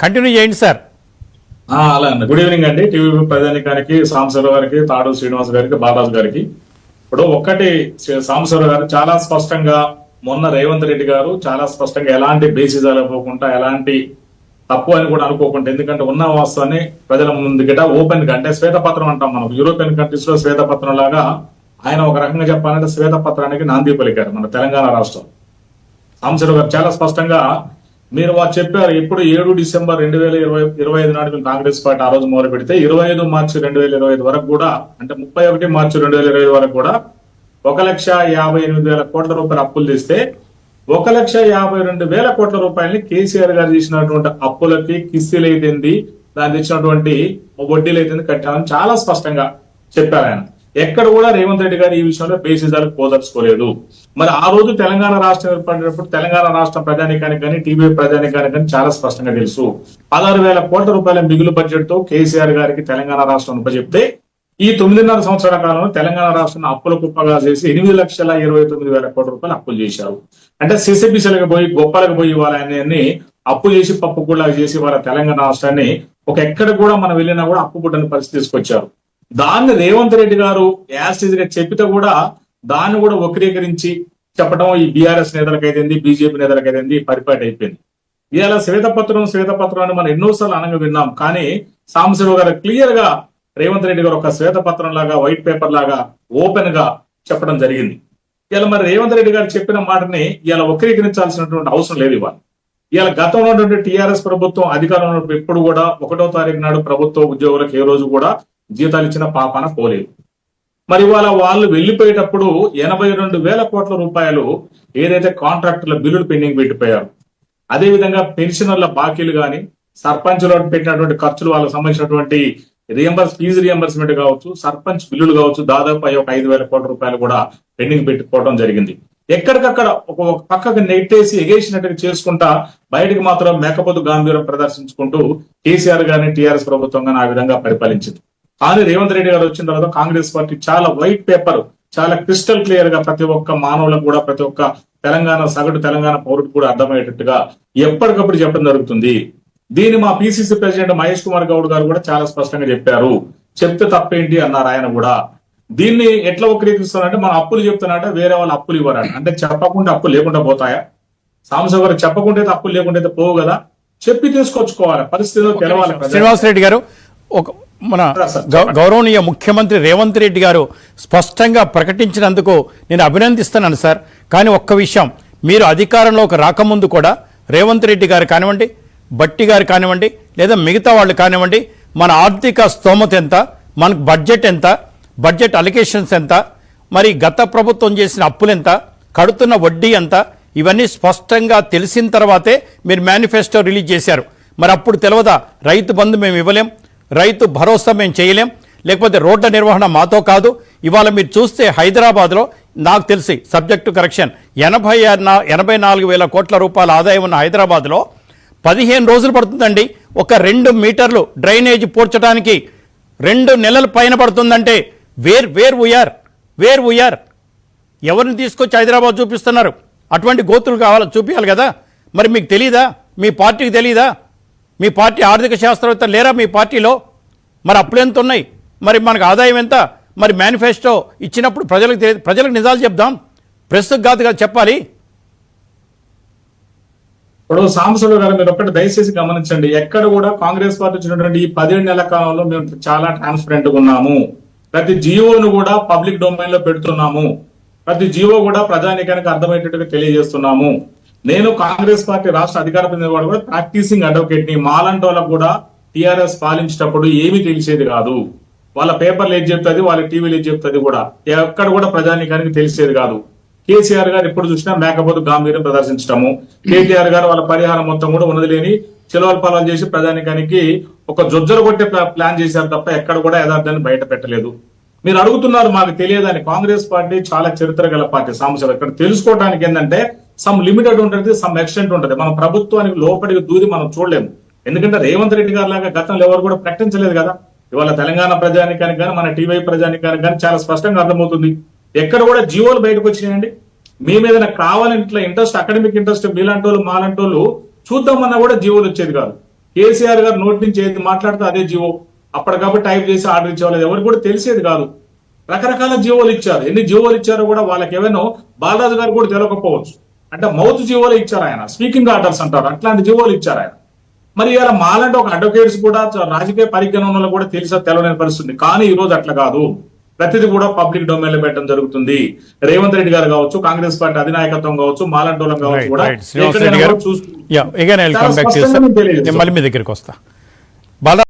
Continue చేయండి sir అలా అండి గుడ్ ఈవినింగ్ అండి. టీవీ ప్రజానికానికి సాంబశివరావు గారికి తాడు శ్రీనివాస్ గారికి బాలాజు గారికి. ఇప్పుడు ఒక్కటి శ్రీ- సాంబశివరావు గారు చాలా స్పష్టంగా మొన్న రేవంత్ రెడ్డి గారు చాలా స్పష్టంగా ఎలాంటి బేసిస్ పోకుండా ఎలాంటి తప్పు అని కూడా అనుకోకుండా ఎందుకంటే ఉన్న వాస్తవాన్ని ప్రజల ముందుకిట ఓపెన్గా అంటే శ్వేతపత్రం అంటాం మనం. యూరోపియన్ కంట్రీస్లో శ్వేతపత్రం లాగా ఆయన ఒక రకంగా చెప్పాలంటే శ్వేతపత్రానికి నాంది పలికారు మన తెలంగాణ రాష్ట్రం. సాంబశివరావు గారు చాలా స్పష్టంగా మీరు వారు చెప్పారు ఇప్పుడు ఏడు డిసెంబర్ రెండు వేల ఇరవై ఇరవై ఐదు నాడు మేము కాంగ్రెస్ పార్టీ ఆ రోజు మొదలు పెడితే ఇరవై ఐదు మార్చి రెండు వేల ఇరవై ఐదు వరకు కూడా అంటే ముప్పై ఒకటి మార్చి రెండు వేల ఇరవై ఐదు వరకు కూడా ఒక లక్ష యాభై ఎనిమిది వేల కోట్ల రూపాయలు అప్పులు తెస్తే ఒక లక్ష యాభై రెండు వేల కోట్ల రూపాయలని కేసీఆర్ గారు చేసినటువంటి అప్పులకి కిస్తీలు అయితేంది దానికి ఇచ్చినటువంటి వడ్డీలు అయితేంది కట్టామని చాలా స్పష్టంగా చెప్పారు ఆయన. ఎక్కడ కూడా రేవంత్ రెడ్డి గారు ఈ విషయంలో బేసిజాలకు పోదర్చుకోలేదు మరి ఆ రోజు తెలంగాణ రాష్ట్రం ఏర్పడినప్పుడు తెలంగాణ రాష్ట్ర ప్రజానికానికి కానీ టీవీ ప్రజానికానికి కానీ చాలా స్పష్టంగా తెలుసు. పదహారు వేల కోట్ల రూపాయల మిగులు బడ్జెట్తో కేసీఆర్ గారికి తెలంగాణ రాష్ట్రం ఉపజెప్తే ఈ తొమ్మిదిన్నర సంవత్సరాల కాలంలో తెలంగాణ రాష్ట్రం అప్పుల కుప్పగా చేసి ఎనిమిది లక్షల ఇరవై తొమ్మిది వేల కోట్ల రూపాయలు అప్పులు చేశారు. అంటే సిసిబిసలకు పోయి గొప్పలకు పోయి వాళ్ళని అప్పు చేసి పప్పు కూడా చేసి వాళ్ళ తెలంగాణ రాష్ట్రాన్ని ఒక ఎక్కడ కూడా మనం వెళ్ళినా కూడా అప్పు పుట్టని పరిస్థితి తీసుకొచ్చారు. దాన్ని రేవంత్ రెడ్డి గారు యాసిడ్గా చెప్పితే కూడా దాన్ని కూడా వక్రీకరించి చెప్పడం ఈ బీఆర్ఎస్ నేతలకైతేంది బీజేపీ నేతలకైతేంది పరిపాటి అయిపోయింది. ఇవాళ శ్వేతపత్రం శ్వేతపత్రం అని మనం ఎన్నోసార్లు అనగా విన్నాం. కానీ సాంబశివ గారు క్లియర్గా రేవంత్ రెడ్డి గారు ఒక శ్వేతపత్రం లాగా వైట్ పేపర్ లాగా ఓపెన్గా చెప్పడం జరిగింది. ఇలా మరి రేవంత్ రెడ్డి గారు చెప్పిన మాటని ఇలా వక్రీకరించాల్సినటువంటి అవసరం లేదు ఇవాళ. ఇవాళ గతంలో ఉన్నటువంటి టీఆర్ఎస్ ప్రభుత్వం అధికారంలో ఎప్పుడు కూడా ఒకటో తారీఖు నాడు ప్రభుత్వ ఉద్యోగులకు ఏ రోజు కూడా జీతాలు ఇచ్చిన పాపాన పోలేదు. మరి ఇవాళ వాళ్ళు వెళ్ళిపోయేటప్పుడు ఎనభై రెండు వేల కోట్ల రూపాయలు ఏదైతే కాంట్రాక్టుల బిల్లులు పెండింగ్ పెట్టిపోయారు అదే విధంగా పెన్షనర్ల బాకీలు కానీ సర్పంచ్లో పెట్టినటువంటి ఖర్చులు వాళ్ళకి సంబంధించినటువంటి రియంబర్స్ ఫీజు రియంబర్స్మెంట్ కావచ్చు సర్పంచ్ బిల్లులు కావచ్చు దాదాపు అయ్యి ఒక ఐదు వేల కోట్ల రూపాయలు కూడా పెండింగ్ పెట్టుకోవడం జరిగింది. ఎక్కడికక్కడ ఒక పక్కకు నెట్టేసి ఎగేసినట్టుగా చేసుకుంటా బయటకు మాత్రం మేకపోతు గాంభీరం ప్రదర్శించుకుంటూ కేసీఆర్ గాని టీఆర్ఎస్ ప్రభుత్వం కానీ ఆ విధంగా పరిపాలించింది. కానీ రేవంత్ రెడ్డి గారు వచ్చిన తర్వాత కాంగ్రెస్ పార్టీ చాలా వైట్ పేపర్ చాలా క్రిస్టల్ క్లియర్గా ప్రతి ఒక్క మానవులకు కూడా ప్రతి ఒక్క తెలంగాణ సగటు తెలంగాణ పౌరుడు కూడా అర్థమయ్యేటట్టుగా ఎప్పటికప్పుడు చెప్పడం జరుగుతుంది. దీన్ని మా పిసిసి ప్రెసిడెంట్ మహేష్ కుమార్ గౌడ్ గారు కూడా చాలా స్పష్టంగా చెప్పారు. చెప్తే తప్పేంటి అన్నారు ఆయన కూడా. దీన్ని ఎట్లా వక్రీకరిస్తున్నారంటే మన అప్పులు చెప్తున్నారంటే వేరే వాళ్ళు అప్పులు ఇవ్వరంట. అంటే చెప్పకుండా అప్పులు లేకుండా పోతాయా? గారు చెప్పకుండా అయితే అప్పులు లేకుండా అయితే పోవు కదా? చెప్పి తీసుకొచ్చుకోవాలి. పరిస్థితుల్లో తెలవాలి ప్రజలు. శ్రీనివాస్ రెడ్డి గారు ఒక మన గౌరవనీయ ముఖ్యమంత్రి రేవంత్ రెడ్డి గారు స్పష్టంగా ప్రకటించినందుకు నేను అభినందిస్తున్నాను సార్. కానీ ఒక్క విషయం మీరు అధికారంలోకి రాకముందు కూడా రేవంత్ రెడ్డి గారు కానివ్వండి బట్టి గారు కానివ్వండి లేదా మిగతా వాళ్ళు కానివ్వండి మన ఆర్థిక స్తోమత ఎంత మనకు బడ్జెట్ ఎంత బడ్జెట్ అలికేషన్స్ ఎంత మరి గత ప్రభుత్వం చేసిన అప్పులు ఎంత కడుతున్న వడ్డీ ఎంత ఇవన్నీ స్పష్టంగా తెలిసిన తర్వాతే మీరు మేనిఫెస్టో రిలీజ్ చేశారు. మరి అప్పుడు తెలియదా రైతు బంధు మేము ఇవ్వలేం రైతు భరోసా మేము చేయలేం. లేకపోతే రోడ్ల నిర్వహణ మాతో కాదు. ఇవాళ మీరు చూస్తే హైదరాబాద్లో నాకు తెలిసి సబ్జెక్టు కరెక్షన్ ఎనభై ఎనభై నాలుగు వేల కోట్ల రూపాయల ఆదాయం ఉన్న హైదరాబాద్లో పదిహేను రోజులు పడుతుందండి. ఒక రెండు మీటర్లు డ్రైనేజ్ పూడ్చడానికి రెండు నెలల పైన పడుతుందంటే where where you are where you are ఎవరిని తీసుకొచ్చి హైదరాబాద్ చూపిస్తున్నారు? అటువంటి గోతులు కావాలి చూపించాలి కదా. మరి మీకు తెలీదా? మీ పార్టీకి తెలీదా? మీ పార్టీ ఆర్థిక శాస్త్రవేత్త లేరా మీ పార్టీలో? మరి అప్పులు ఎంత ఉన్నాయి? మరి మనకు ఆదాయం ఎంత? మరి మేనిఫెస్టో ఇచ్చినప్పుడు ప్రజలకు ప్రజలకు నిజాలు చెప్దాం. ప్రస్తుతం కాదు కదా చెప్పాలి. ఇప్పుడు సాంబశివరావు గారు మీరు ఒక్కటి దయచేసి గమనించండి. ఎక్కడ కూడా కాంగ్రెస్ పార్టీ వచ్చినటువంటి ఈ పదిహేడు నెలల కాలంలో మేము చాలా ట్రాన్స్పరెంట్గా ఉన్నాము. ప్రతి జియోను కూడా పబ్లిక్ డొమైన్లో పెడుతున్నాము. ప్రతి జియో కూడా ప్రజానికానికి అర్థమయ్యేటట్టుగా తెలియజేస్తున్నాము. నేను కాంగ్రెస్ పార్టీ రాష్ట్ర అధికార పొందినవాడు కూడా ప్రాక్టీసింగ్ అడ్వకేట్ని మాలాంటి వాళ్ళకు కూడా టిఆర్ఎస్ పాలించేటప్పుడు ఏమీ తెలిసేది కాదు. వాళ్ళ పేపర్లు ఏది చెప్తుంది వాళ్ళ టీవీలు ఏది చెప్తుంది కూడా. ఎక్కడ కూడా ప్రజానీకానికి తెలిసేది కాదు. కేసీఆర్ గారు ఎప్పుడు చూసినా మేకపోతు గాంభీర్యం ప్రదర్శించడము కేటీఆర్ గారు వాళ్ళ పరిహారం మొత్తం కూడా ఉన్నది లేని చిలవల్పాలను చేసి ప్రజానికానికి ఒక జొజ్జరు కొట్టే ప్లాన్ చేశారు తప్ప ఎక్కడ కూడా యథార్థాన్ని బయట పెట్టలేదు. మీరు అడుగుతున్నారు మాకు తెలియదని కాంగ్రెస్ పార్టీ చాలా చరిత్ర గల పార్టీ సాంబశివ ఇక్కడ తెలుసుకోవడానికి ఏంటంటే సమ్ లిమిటెడ్ ఉంటుంది సమ్ ఎక్స్టెంట్ ఉంటుంది. మన ప్రభుత్వానికి లోపలికి దూరి మనం చూడలేము. ఎందుకంటే రేవంత్ రెడ్డి గారు లాగా గతంలో ఎవరు కూడా ప్రకటించలేదు కదా. ఇవాళ తెలంగాణ ప్రజానికానికి కానీ మన టీవై ప్రజానికానికి కానీ చాలా స్పష్టంగా అర్థమవుతుంది. ఎక్కడ కూడా జియోలు బయటకు వచ్చినాయండి. మీ మీద కావాలని ఇట్లా ఇంట్రెస్ట్ అకాడమిక్ ఇంట్రెస్ట్ మీలాంటి వాళ్ళు మాలాంటి వాళ్ళు చూద్దామన్నా కూడా జియోలు వచ్చేది కాదు. కేసీఆర్ గారు నోటి నుంచి ఏది మాట్లాడితే అదే జియో. అప్పటికప్పుడు టైప్ చేసి ఆర్డర్ ఇచ్చేవాళ్ళు ఎవరు కూడా తెలిసేది కాదు. రకరకాల జీవోలు ఇచ్చారు. ఎన్ని జీవోలు ఇచ్చారో కూడా వాళ్ళకి ఏమైనా బాలరాజు గారు కూడా తెలియకపోవచ్చు అంటే మౌత్ జీవోలు ఇచ్చారు ఆయన. స్పీకింగ్ ఆర్డర్స్ అంటారు. అట్లాంటి జీవోలు ఇచ్చారు ఆయన. మరి ఇలా మాలంటే ఒక అడ్వకేట్స్ కూడా రాజకీయ పరిజ్ఞానం కూడా తెలిసా? తెలవలేని పరిస్థితుంది. కానీ ఈ రోజు అట్లా కాదు. ప్రతిదీ కూడా పబ్లిక్ డొమైన్లో పెట్టడం జరుగుతుంది. రేవంత్ రెడ్డి గారు కావచ్చు కాంగ్రెస్ పార్టీ అధినాయకత్వం కావచ్చు మాలంటోళం కావచ్చు కూడా. మళ్ళీ మీ దగ్గరికి వస్తా.